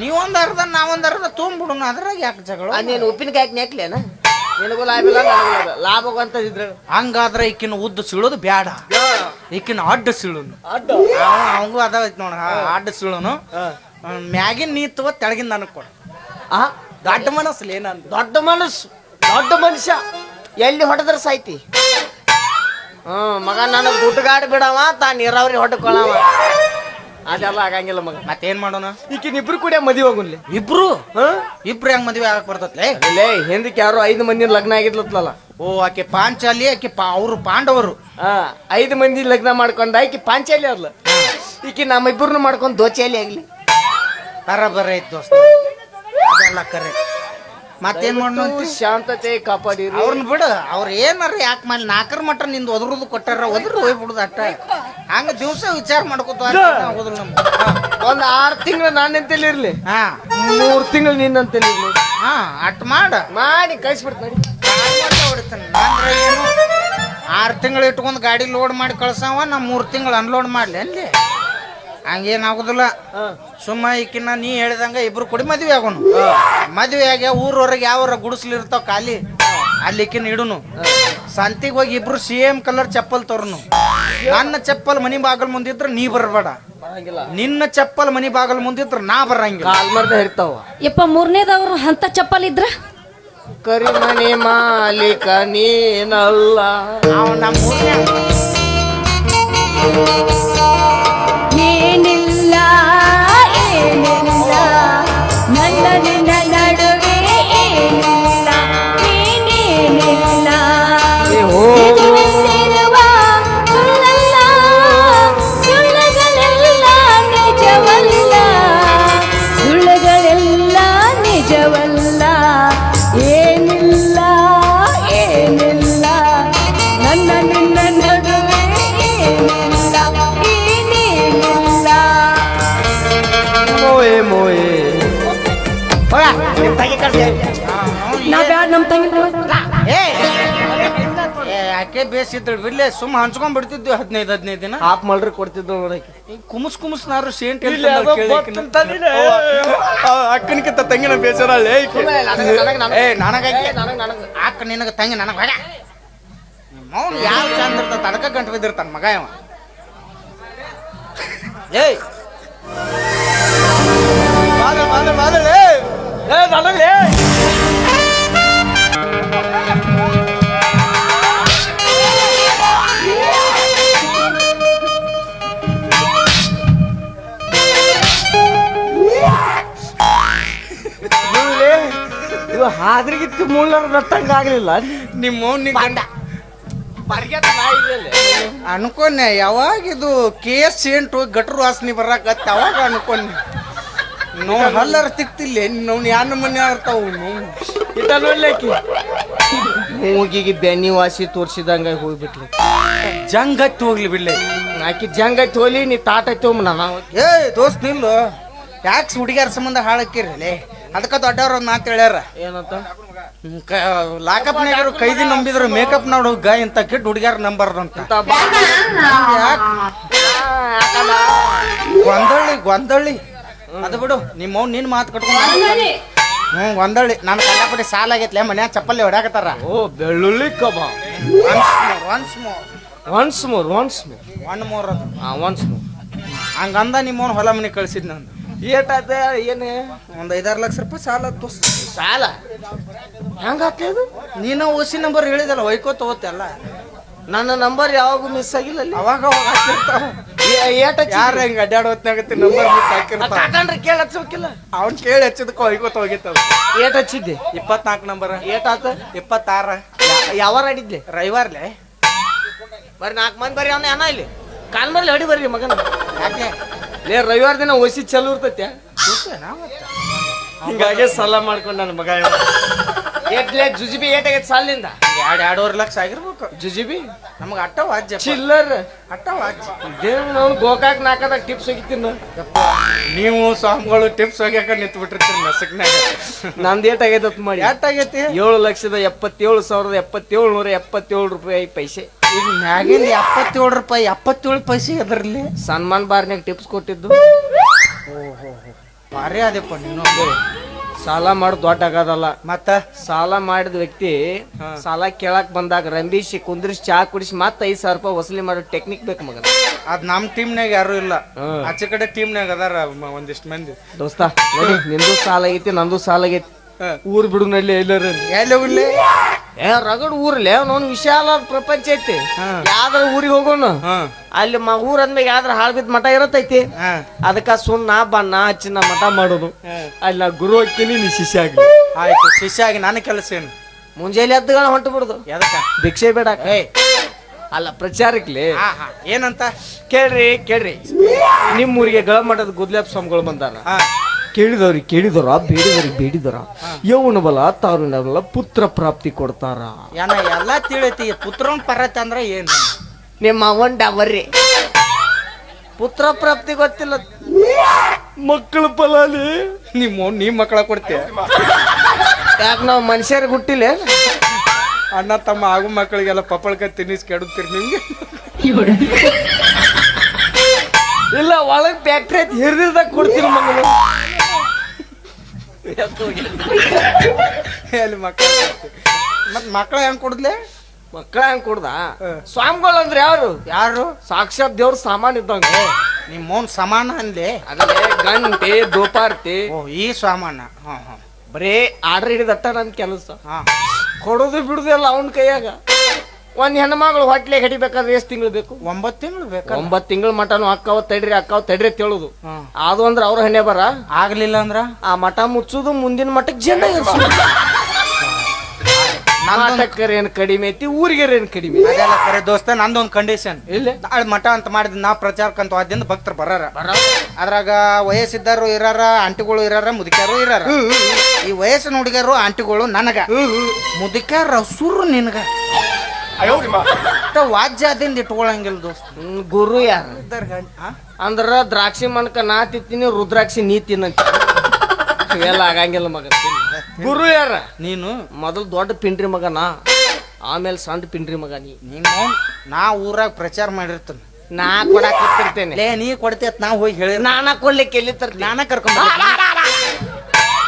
ನೀವೊಂದ್ ಅರ್ಧ ನಾವೊಂದು ಅರ್ಧ ತುಂಬಿಡೋಣ ಅದ್ರಾಗ ಯಾಕೆ ಜಗಳ? ನೀನು ಉಪ್ಪಿನಕಾಯಿ ನೆಕ್ಲೇನ ನಿನಗೂ ಲಾಭ ಇಲ್ಲ ನನಗೂ ಲಾಭ ಇಲ್ಲ. ಅಂತ ಇದ್ರೆ ಹಂಗಾದ್ರೆ ಈಕಿನ ಉದ್ದ ಸೀಳೋದು ಬ್ಯಾಡ. ಈಕಿನ ಅಡ್ಡ ಸೀಳೋನು. ಅಡ್ಡ? ಅವಂಗೂ ಅದ ಐತ್ ನೋಡ ಅಡ್ಡ ಸೀಳೋನು. ಮ್ಯಾಗಿನ ನೀ ತಗೋ ತೆಳಗಿಂದ ನನಗ್ ಕೊಡ. ಆ? ದೊಡ್ಡ ಮನಸ್ಸಲ್ಲಿ ಏನಂದ ದೊಡ್ಡ ಮನಸ್ಸು. ದೊಡ್ಡ ಮನುಷ್ಯ. ಎಲ್ಲಿ ಹೊಡೆದ್ರೆ ಸಾಯ್ತಿ? ಹ್ಮ್ ಮಗ ನನಗೆ ಗುಡ್ಡಗಾಡ್ ಬಿಡವ ತಾ ನೀರಾವರಿ ಹೊಡ್ಕೊಳವ. ಅದೆಲ್ಲ ಆಗಂಗಿಲ್ಲ ಮಗ. ಮತ್ತೇನ್ ಮಾಡೋಣ? ಈಕಿನ ಇಬ್ರು ಕೂಡ ಮದುವೆ ಹೋಗುನ್ಲಿ? ಇಬ್ರು? ಹಾ? ಇಬ್ರು ಹೆಂಗ್ ಮದ್ವೆ ಆಗಕ್ ಬರ್ತತ್ಲೆ? ಹಿಂದಕ್ಕೆ ಯಾರು ಐದು ಮಂದಿ ಲಗ್ನ ಆಗಿದ್ಲತ್ತಲ್ಲ ಓ ಆಕೆ ಪಾಂಚಾಲಿ ಆಕೆ ಪಾ ಅವ್ರು ಪಾಂಡವರು. ಹಾ ಐದು ಮಂದಿ ಲಗ್ನ ಮಾಡ್ಕೊಂಡ ಆಕೆ ಪಾಂಚಾಲಿ ಅದ್ಲ. ಈಕಿ ನಮ್ಮಿಬ್ಬರನ್ನು ಮಾಡ್ಕೊಂಡು ದೋಚಾಲಿ ಆಗ್ಲಿ. ಬರ ಐತ್ ದೋಸ್ತ. ಅದೆಲ್ಲ ಕರೆ. ಮತ್ತೇನ್ ಮಾಡ್ ಅಂತಿ? ಶಾಂತತೆ ಕಾಪಾಡಿರಿ. ಅವ್ರನ್ನ ಬಿಡು ಅವ್ರ ಏನಾರ ಯಾಕೆ ಮಾಡಿ ನಾಲ್ಕರ ಮಟ್ಟ ನಿಂದ ಒದರುದು ಕೊಟ್ಟಾರ ಒದ್ರು ಹೋಗ್ಬಿಡುದು ಅಟ್ಟ. ಹಂಗ ದಿವಸ ವಿಚಾರ ಮಾಡ್ಕೋತ ಹೋದ್ರು ನಮ್ಗೆ. ಹಾ. ಒಂದ್ ಆರ್ ತಿಂಗಳು ನಾನಂತಲ್ಲಿ ಇರ್ಲಿ ಹಾ. ಮೂರ್ ತಿಂಗಳು ನಿನ್ನಂತಲ್ಲಿ ಇರ್ಲಿ ಹಾ ಅಟ್ ಮಾಡ. ಮಾಡಿ ಕಳಿಸ್ಬಿಡ್ತ ಆರ್ ಅಂದ್ರೆ ಏನು? ಆರು ತಿಂಗಳು ಇಟ್ಕೊಂಡು ಗಾಡಿ ಲೋಡ್ ಮಾಡಿ ಕಳ್ಸವ ನಾ ಮೂರು ತಿಂಗಳು ಅನ್ಲೋಡ್ ಮಾಡ್ಲಿ ಅಲ್ಲಿ ಹಂಗೇನಾಗುದಿಲ್ಲ. ಸುಮ್ಮ ಈಕಿನ್ನ ನೀ ಹೇಳಿದಂಗ ಇಬ್ರು ಕುಡಿ ಮದ್ವೆ ಆಗೋನು. ಮದ್ವೆ ಆಗ್ಯ ಊರವರೆಗೆ ಯಾವ ಗುಡಿಸ್ಲಿ ಇರ್ತಾವ ಖಾಲಿ? ಅಲ್ಲಿ ಈಕಿನ ಇಡುನು. ಸಂತಿಗೆ ಹೋಗಿ ಇಬ್ರು ಸೇಮ್ ಕಲರ್ ಚಪ್ಪಲ್ ತೋರ್ನು. ನನ್ನ ಚಪ್ಪಲ್ ಮನಿ ಬಾಗಲ್ ಮುಂದಿದ್ರ ನೀ ಬರಬೇಡ. ಬರಂಗಿಲ್ಲ. ನಿನ್ನ ಚಪ್ಪಲ್ ಮನಿ ಬಾಗಲ್ ಮುಂದಿದ್ರ ನಾ ಬರಂಗಿಲ್ಲ. ಇರ್ತಾವ. ಯಪ್ಪ ಮೂರನೇದವ್ರು ಅಂತ ಚಪ್ಪಲ್ ಇದ್ರ? ಕರಿಮನಿ ಮಾಲೀಕ ನೀನಲ್ಲ. ನಾವು ನಮ್ಮ ಏನಿಲ್ಲ? ನನ್ನ ನಿನ್ನ ನಡುವೆ ನಾ ಬ್ಯಾಡ ನಮ್ ತಂಗಿ ಏ ಏ, ಯಾಕೆ ಬೇಸಿದ್ರು ಇಲ್ಲೇ ಸುಮ್ಮ ಹಂಚ್ಕೊಂಡ್ ಬಿಡ್ತಿದ್ವಿ ಹದಿನೈದು ಹದಿನೈದು ದಿನ. ಆಪ್ ಮಾಡ್ರಿ ಕೊಡ್ತಿದ್ದು ನೋಡಕ್ಕೆ ಈ ಕುಮಸ್ ಕುಮಸ್ನಾರು ಸೇಂಟ್ ಅಕ್ಕನಕ್ಕಿಂತ ತಂಗಿನ ಬೇಸರಲ್ಲ ಏ ನನಗ ನನಗ್ ನನಗ್ ಅಕ್ಕ ನಿನಗ ತಂಗಿ ನನಗ ಹೊಗ ಮೌನ್ ಯಾವ ಚಂದ ಇರ್ತಾನ ತಡಕ ಗಂಟು ಬಿದ್ದಿರ್ತಾನ ಮಗ ಇವ. ಏಯ್. ಬಾದ ಬಾದ ಬಾದಲೇ ಇವ್ಲೇ, ಇವ ಹಾದ್ರಿಗಿತ್ತು ಮುಳ್ಳರ ನಟ್ಟಂಗ ಆಗ್ಲಿಲ್ಲ. ನಿಮ್ಮ ಗಂಡ. ಅನ್ಕೊಂಡೆ ಯಾವಾಗ ಇದು ಕೇಸ್ ಎಸ್ ಗಟ್ರ ಗಟ್ರು ವಾಸನೆ ಬರಾಕತ್ತ ಅವಾಗ ಅನ್ಕೊಂಡೆ. ನೋ ಹಲ್ಲರ ತಿಕ್ತಿಲ್ಲ ನೋನ್ ಯಾನ ಮನೆ ಇರ್ತಾವ ನೋವು. ಇಟ್ಟ ನೋಡ್ಲಿಕ್ಕೆ ಮೂಗಿಗೆ ಬೆನ್ನಿ ವಾಸಿ ತೋರ್ಸಿದಂಗ ಹೋಗ್ಬಿಟ್ಲಿ. ಜಂಗ್ ಹತ್ತಿ ಹೋಗ್ಲಿ ಬಿಡ್ಲೆ. ಆಕಿ ಜಂಗ್ ಹತ್ತಿ ಹೋಗ್ಲಿ ನೀ ತಾಟ ತೊಗೊಂಬ ನಾನು ಏಯ್ ದೋಸ್ತ್ ನಿಲ್ಲು. ಯಾಕೆ ಹುಡುಗಿಯರ ಸಂಬಂಧ ಹಾಳಕ್ಕಿರಲಿ ಅದಕ್ಕೆ ದೊಡ್ಡವ್ರ ಒಂದು ಮಾತು ಹೇಳ್ಯಾರ. ಏನಂತ? ಲಾಕಪ್ನಾಗರು ಕೈದಿ ನಂಬಿದ್ರು ಮೇಕಪ್ ನೋಡು ಗ ಇಂತ ಕೆಟ್ಟ ಹುಡುಗಿಯರ್ ನಂಬರ್ ಅಂತ. ಗೊಂದಳ್ಳಿ ಗೊಂದಳ್ಳಿ. ಅದು ಬಿಡು ನಿಮ್ಮ ಅವ್ನು ನಿನ್ ಮಾತು ಕಟ್ಕೊಂಡು ಹ್ಞೂ ಒಂದಳ್ಳಿ. ನಾನು ಕಂಡಪಟ್ಟಿ ಸಾಲ ಆಗೈತ್ಲೆ ಮನ್ಯಾಗ ಚಪ್ಪಲ್ಲಿ ಹೊಡಾಕತ್ತಾರ ಓ ಬೆಳ್ಳುಳ್ಳಿ ಕಬ once more once once more once more one more ಅದು. ಹಾ ಒನ್ಸ್ ಮೋರ್ ಹಂಗಂದ ನಿಮ್ಮವ್ನು ಹೊಲ ಮನೆ ಕಳ್ಸಿದ್ ನಂದು. ಏಟಾತ ಏನು? ಒಂದು ಐದಾರು ಲಕ್ಷ ರೂಪಾಯಿ ಸಾಲ ತೋಸ್ ಸಾಲ? ಹೆಂಗೆ ಇದು ನೀನ ಓಸಿ ನಂಬರ್ ಹೇಳಿದಲ್ಲ ಒಯ್ಕೋತ ಅಲ್ಲ. ನನ್ನ ನಂಬರ್ ಯಾವಾಗೂ ಮಿಸ್ ಆಗಿಲ್ಲ ಅಲ್ಲಿ? ಅವಾಗ ಅವಾಗ ಹಾಕಿರ್ತಾವ. ಏಟ ಯಾರ ಹೆಂಗ್ ಅಡ್ಡಾಡ್ ಹೊತ್ನಾಗತ್ತೆ ನಂಬರ್ ಮಿಸ್ ಹಾಕಿರ್ತಾವ ಕಾಕಂಡ್ರೆ ಕೇಳ ಹಚ್ಚಬೇಕಿಲ್ಲ ಅವ್ನ್ ಕೇಳಿ ಹಚ್ಚಿದಕ್ಕೆ ಏಟ್ ಹಚ್ಚಿದ್ದೆ? ಇಪ್ಪತ್ನಾಲ್ಕು ನಂಬರ್ ಏಟಾತ ಇಪ್ಪತ್ತಾರ. ಯಾವಾರ ಆಡಿದ್ಲೆ? ರವಿವಾರ್ಲೆ. ಬರ್ರಿ ನಾಲ್ಕು ಮಂದಿ ಬರ್ರಿ ಅವನ ಏನ ಇಲ್ಲಿ. ಕಾಲ್ ಮರ್ಲಿ ಹಡಿ ಬರ್ರಿ ಮಗನ. ಯಾಕೆ? ಲೇ ರವಿವಾರ ದಿನ ಒಸಿ ಚಲೋ ಇರ್ತೈತೆ. ಹಿಂಗಾಗೆ ಸಲ ಮಾಡ್ಕೊಂಡು ನನ್ನ ಮಗ. ಎಟ್ಲೆ ಜುಜಿಬಿ ಏಟಾಗೈತೆ ಸಾಲಿಂದ. ಎರಡು ಎರಡೂವರೆ ಲಕ್ಷ ಆಗಿರ್ಬೇಕು. ಜುಜಿಬಿ? ನಮ್ಗೆ ಅಟ್ಟ ವಾಜ್ಯ ಚಿಲ್ಲರ್. ಅಟ್ಟ ವಾಜ್ಯ. ಇದೇನು ನಾವು ಗೋಕಾಕ್ ನಾಕದಾಗ ಟಿಪ್ಸ್ ಹೋಗಿತ್ತೀನಿ ನೀವು ಸ್ವಾಮಿಗಳು ಟಿಪ್ಸ್ ಹೋಗ್ಯಾಕ ನಿಂತು ಬಿಟ್ಟಿರ್ತೀನಿ ನಸಕ್ನಾಗ ನಂದು ಏಟ್ ಅಂತ ಮಾಡಿ. ಆಗೈತಿ? ಏಳು ಲಕ್ಷದ ಎಪ್ಪತ್ತೇಳು ಸಾವಿರದ ಎಪ್ಪತ್ತೇಳು ನೂರ ಎಪ್ಪತ್ತೇಳು ರೂಪಾಯಿ ಪೈಸೆ. ಇದು ಮ್ಯಾಗಿಂದ ಎಪ್ಪತ್ತೇಳು ರೂಪಾಯಿ ಎಪ್ಪತ್ತೇಳು ಪೈಸೆ ಅದರಲ್ಲಿ. ಸನ್ಮಾನ್ ಬಾರ್ನ್ಯಾಗ ಟಿಪ್ಸ್ ಕೊಟ್ಟಿದ್ದು. ಓಹೋ ಭಾರಿ ಅದಪ್ಪ ನೀನು. ಸಾಲ ಮಾಡೋದು ದೊಡ್ಡ ಆಗದಲ್ಲ. ಮತ್ತ? ಸಾಲ ಮಾಡಿದ ವ್ಯಕ್ತಿ ಸಾಲ ಕೇಳಕ್ ಬಂದಾಗ ರಂಬಿಸಿ ಕುಂದ್ರಿಸಿ ಚಾ ಕುಡಿಸಿ ಮತ್ತ ಐದ್ ಸಾವಿರ ರೂಪಾಯಿ ವಸೂಲಿ ಮಾಡೋ ಟೆಕ್ನಿಕ್ ಬೇಕು ಮಗ ಅದ್ ನಮ್ ಟೀಮ್ನಾಗ ಯಾರು ಇಲ್ಲ. ಆಚೆ ಕಡೆ ಟೀಮ್ನಾಗ ಅದಾರ ಮ- ಒಂದಿಷ್ಟ್ ಮಂದಿ. ದೋಸ್ತ ನೋಡಿ ನಿಂದು ಸಾಲ ಆಗೈತಿ ನಂದು ಸಾಲ ಆಗೈತಿ. ಊರ್ ಬಿಡು ನಡ್ಲಿ ಎಲ್ಲರ? ಎಲ್ಲಿ ಹೋಗ್ಲಿ ಏ ರಗಡ್ ಊರ್ಲಿ ಅವನೊಂದು ವಿಶಾಲ ಪ್ರಪಂಚ ಐತಿ. ಯಾವ್ದಾರ ಊರಿಗೆ ಹೋಗೋಣ ಅಲ್ಲಿ ಮ ಊರ್ ಅಂದ್ಮೇಲೆ ಯಾವ್ದಾರ ಹಾಳ್ ಬಿದ್ದ ಮಠ ಇರತೈತಿ? ಅದಕ್ಕ ಸುಣ್ಣ ಬಣ್ಣ ಹಚ್ಚಿನ ಮಠ ಮಾಡೋದು. ಅಲ್ಲ ಗುರು ಹಾಕ್ತೀನಿ ನೀ ಶಿಷ್ಯ ಆಗ್ಲಿ. ಆಯ್ತು ಶಿಷ್ಯ ಆಗಿ ನನ್ನ ಕೆಲಸ ಏನು? ಮುಂಜಾನೆ ಎದ್ದುಗಳ ಹೊಂಟು ಬಿಡುದು. ಎದಕ್ಕ? ಭಿಕ್ಷೆ ಬೇಡ ಅಲ್ಲ ಪ್ರಚಾರಕ್ಲಿ. ಏನಂತ? ಕೇಳ್ರಿ ಕೇಳ್ರಿ. ನಿಮ್ಮೂರಿಗೆ ಊರಿಗೆ ಗಳ ಮಠದ ಗುದ್ಲಾಪ್ ಸ್ವಾಮಿಗಳು ಬಂದಾರ. ಕೇಳಿದವ್ರಿಗೆ ಕೇಳಿದರ ಬೇಡಿದವ್ರಿಗೆ ಬೇಡಿದರ ಯೌವನ ಬಲ ತಾರುಣ್ಯ ಬಲ ಪುತ್ರ ಪ್ರಾಪ್ತಿ ಕೊಡ್ತಾರ. ಏನ ಎಲ್ಲ ತಿಳಿತಿ ಪುತ್ರನ್ ಪರತ್ ಅಂದ್ರ ಏನು? ನಿಮ್ಮ ಅವಂಡ ಬರ್ರಿ. ಪುತ್ರ ಪ್ರಾಪ್ತಿ ಗೊತ್ತಿಲ್ಲ. ಮಕ್ಕಳ ಫಲಾಲಿ ನಿಮ್ಮ ನೀ ಮಕ್ಕಳ ಕೊಡ್ತೀಯ? ಯಾಕೆ ನಾವು ಮನುಷ್ಯರಿಗೆ ಹುಟ್ಟಿಲ್ಲ? ಅಣ್ಣ ತಮ್ಮ ಆಗು ಮಕ್ಕಳಿಗೆಲ್ಲ ಪಪ್ಪಳ್ಕ ತಿನ್ನಿಸ್ ಕೆಡುತ್ತೀರಿ ನಿಮ್ಗೆ? ಇಲ್ಲ ಒಳಗೆ ಫ್ಯಾಕ್ಟ್ರಿ ಐತಿ ಹಿರಿದಾಗ ಕೊಡ್ತೀನಿ ಮಗನು ಅಲ್ಲಿ ಮಕ್ಕಳ ಮತ್ ಮಕ್ಕಳ ಹೆಂಗ್ ಕೊಡ್ದ್ಲೆ? ಮಕ್ಕಳ ಹೆಂಗ್ ಕೊಡ್ದ? ಸ್ವಾಮಿಗಳು ಅಂದ್ರೆ ಯಾರು? ಯಾರು? ಸಾಕ್ಷಾತ್ ದೇವ್ರ ಸಾಮಾನ್ ಇದ್ದಂಗೆ. ನಿಮ್ಮ ಮೌನ್ ಸಮಾನ ಅಂದೆ ಅದೇ ಗಂಟೆ ದೋಪಾರ್ತಿ ಓ ಈ ಸಾಮಾನ. ಹಾ ಹಾ. ಬರೇ ಆರ್ಡರ್ ಹಿಡಿದಟ್ಟ ನನ್ ಕೆಲಸ. ಹಾ. ಕೊಡೋದು ಬಿಡುದಿಲ್ಲ ಅವನ ಕೈಯಾಗ. ಒಂದ್ ಹೆಣ್ಮಗಳು ಹೊಟ್ಲೆ ಹಿಡಿಬೇಕಾದ್ರೆ ಎಷ್ಟು ತಿಂಗಳು ಬೇಕು? ಒಂಬತ್ತು ತಿಂಗಳು ಬೇಕಾ? ಒಂಬತ್ತು ತಿಂಗಳು ಮಟನು ಅಕ್ಕಾವ ತಡ್ರಿ ಅಕ್ಕಾವ ತಡ್ರಿ ಅಂತ ಹೇಳುದು. ಅದು ಅಂದ್ರೆ ಅವ್ರ ಹೆಣ್ಣೆ ಬರ? ಆಗ್ಲಿಲ್ಲ ಅಂದ್ರ? ಆ ಮಠ ಮುಚ್ಚುದು ಮುಂದಿನ ಮಠಕ್ ಜನ ಏನ್ ಕಡಿಮೆ ಐತಿ ಊರಿಗೆ ಏನ್ ಕಡಿಮೆ? ಅದೆಲ್ಲ ಕರೆ ದೋಸ್ತ ನಂದೊಂದು ಕಂಡೀಷನ್ ಇಲ್ಲ ನಾಳೆ ಮಠ ಅಂತ ಮಾಡಿದ್ ನಾ ಪ್ರಚಾರಕ್ಕಂತ ವಾದ್ಯಂದ ಭಕ್ತರು ಬರಾರ. ಅದ್ರಾಗ ವಯಸ್ಸಿದ್ದಾರು ಇರಾರ ಆಂಟಿಗಳು ಇರಾರ ಮುದುಕ್ಯಾರು ಇರಾರ. ಈ ವಯಸ್ಸಿನ ಹುಡುಗರು ಆಂಟಿಗಳು ನನಗ. ಮುದುಕ್ಯಾರ ಸುರು ನಿನಗ. ಒಟ್ಟ ವಾದ್ಯದಿಂದ ಇಟ್ಕೊಳಂಗಿಲ್ಲ ದೋಸ್ತ. ಗುರು ಯಾರು? ಅಂದ್ರ ದ್ರಾಕ್ಷಿ ಮನಕ ನಾ ತಿಂತೀನಿ ರುದ್ರಾಕ್ಷಿ ನೀ ತಿನ್ನಂತ. ಇವೆಲ್ಲ ಆಗಂಗಿಲ್ಲ ಮಗ. ಗುರು ಯಾರ? ನೀನು? ಮೊದಲು ದೊಡ್ಡ ಪಿಂಡ್ರಿ ಮಗ ನಾ. ಆಮೇಲೆ ಸಣ್ಣ ಪಿಂಡ್ರಿ ಮಗ ನೀ. ನೀನು? ನಾ ಊರಾಗ ಪ್ರಚಾರ ಮಾಡಿರ್ತೇನೆ. ನಾ ಕೊಡಾಕ ಹತ್ತಿರ್ತೇನೆ ಲೇ ನೀ ಕೊಡ್ತೇತ್ ನಾ ಹೋಗಿ ಹೇಳಿ ನಾನ ಕೊಡ್ಲಿಕ್ಕೆ ಎಲ್ಲಿ ತರ ನಾನ ಕರ್ಕೊಂಡ್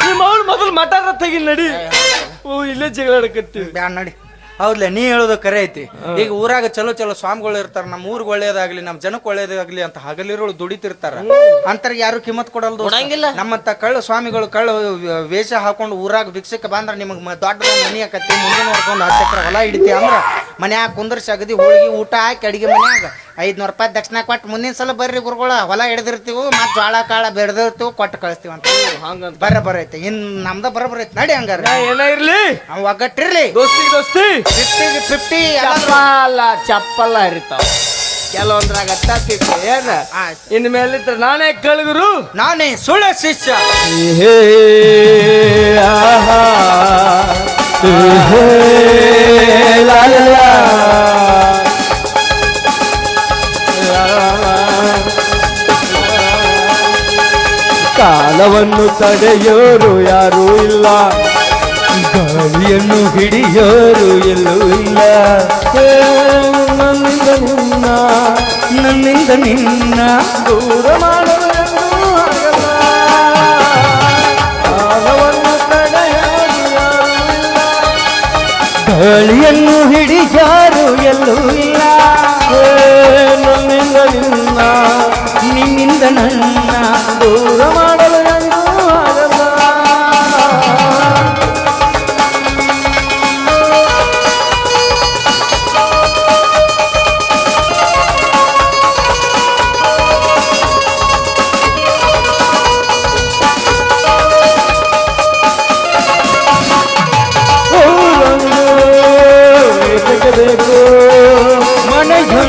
ನಿಮ್ಮ ಮೊದಲು ಮಠದ ತೆಗಿ ನಡಿ. ಓ ಇಲ್ಲೇ ಜಗಳ ಆಡಕತ್ತೀವಿ ಬ್ಯಾಡ ನಡಿ. ಹೌದ್ಲೆ ನೀ ಹೇಳೋದು ಕರೆ ಐತಿ. ಈಗ ಊರಾಗ ಚಲೋ ಚಲೋ ಸ್ವಾಮಿಗಳು ಇರ್ತಾರ ನಮ್ಮ ಊರಿಗೆ ಒಳ್ಳೇದಾಗ್ಲಿ ನಮ್ಮ ಜನಕ್ಕೆ ಒಳ್ಳೇದಾಗ್ಲಿ ಅಂತ ಹಗಲಿರೋಳು ದುಡಿತಿರ್ತಾರ. ಅಂತರ್ಗೆ ಯಾರು ಕಿಮ್ಮತ್ ಕೊಡಲ್ದು. ನಮ್ಮಂತ ಕಳ್ಳ ಸ್ವಾಮಿಗಳು ಕಳ್ಳ ವೇಷ ಹಾಕೊಂಡು ಊರಾಗ ಭಿಕ್ಷಕ್ಕೆ ಬಂದ್ರ ನಿಮಗ್ ಮ- ದೊಡ್ಡ ಮನಿ ಹಾಕತ್ತಿ ಮುಂದೆ ನೋಡ್ಕೊಂಡು ಹತ್ತು ಎಕರೆ ಹೊಲ ಹಿಡಿತಿ ಅಂದ್ರ ಮನ್ಯಾಗ ಕುಂದರ್ಸಿ ಅಗದಿ ಹೋಳಿಗೆ ಊಟ ಹಾಕಿ ಅಡಿಗೆ ಮನ್ಯಾಗ ಐದ್ನೂರು ರೂಪಾಯಿ ದಕ್ಷಿಣ ಕೊಟ್ಟು ಮುಂದಿನ ಸಲ ಬರ್ರಿ ಗುರುಗಳ ಹೊಲ ಹಿಡಿದಿರ್ತೀವಿ ಮತ್ತೆ ಜೋಳ ಕಾಳ ಬೆಳೆದಿರ್ತೀವಿ ಕೊಟ್ಟು ಕಳಿಸ್ತೀವಿ ಅಂತ ಹಂಗಂತ. ಬರ ಬರೈತೆ ಇನ್ ನಮ್ದ ಬರ ಐತಿ. ನಡಿ ಹಂಗಾರ. ನಾ ಏನ ಇರ್ಲಿ? ಅವ್ ಒಗ್ಗಟ್ಟಿರ್ಲಿ. ದೋಸ್ತಿ ದೋಸ್ತಿ? ಫಿಫ್ಟಿ ಫಿಫ್ಟಿ ಅಲ್ಲ ಚಪ್ಪಲ್ಲ ಹರಿತಾವ ಕೆಲವೊಂದ್ರಾಗ ತಪ್ಪಿತ್ತು. ಏನ. ಇನ್ ಮೇಲಿತ್ರ ನಾನೇ ಕಳಗರು? ನಾನೇ ಸುಳ್ಳ ಶಿಷ್ಯ. ಹೇ ಆಹಾ. ಹೇ ಲಾ. ಕಾಲವನ್ನು ತಡೆಯೋರು ಯಾರೂ ಇಲ್ಲ. ಗಾಳಿಯನ್ನು ಹಿಡಿಯೋರು ಎಲ್ಲೂ ಇಲ್ಲ. ನನ್ನಿಂದ ನಿನ್ನ ನನ್ನಿಂದ ನಿನ್ನ ದೂರ ಮಾಡಲು. ಕಾಲವನ್ನು ತಡೆಯೋರು ಗಾಳಿಯನ್ನು ಹಿಡಿಯಾರು ಎಲ್ಲೂ ಇಲ್ಲ. ನನ್ನಿಂದ ನಿನ್ನ, ನಿನ್ನಿಂದ ನನ್ನ ದೂರ ಮಾಡಲು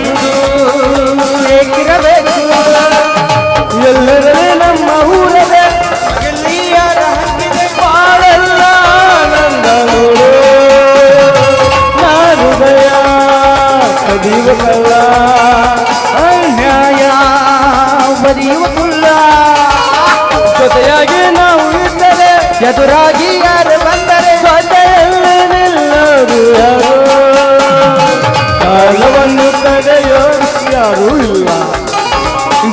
ಮನೆಯೊಂದು ಏಕಿರಬೇಕು ಎಲ್ಲರೇ ನಮ್ಮ ಊರದೇ ಎಲ್ಲಿಯಾರ ಹಕ್ಕಿದೆ ಬಾಳೆಲ್ಲ ನಂದಗಳು ನಾ ಹೃದಯ ಕದಿಯುವಲ್ಲ ಅನ್ಯಾಯ ಬರೆಯುವುದಿಲ್ಲ ಎದುರಾಗಿ ಯಾರು ಬಂದರೆ ಸ್ವತೆಯಲ್ಲಿ ನಿಲ್ಲೋರು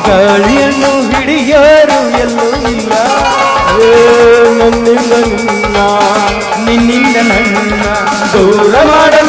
ಗಾಳಿಯನ್ನು ಹಿಡಿಯರು ಎಲ್ಲೂ ಇಲ್ಲ. ನನ್ನಿಂದ ನಿನ್ನ ನಿನ್ನಿಂದ ನನ್ನ ದೂರ ಮಾಡಿ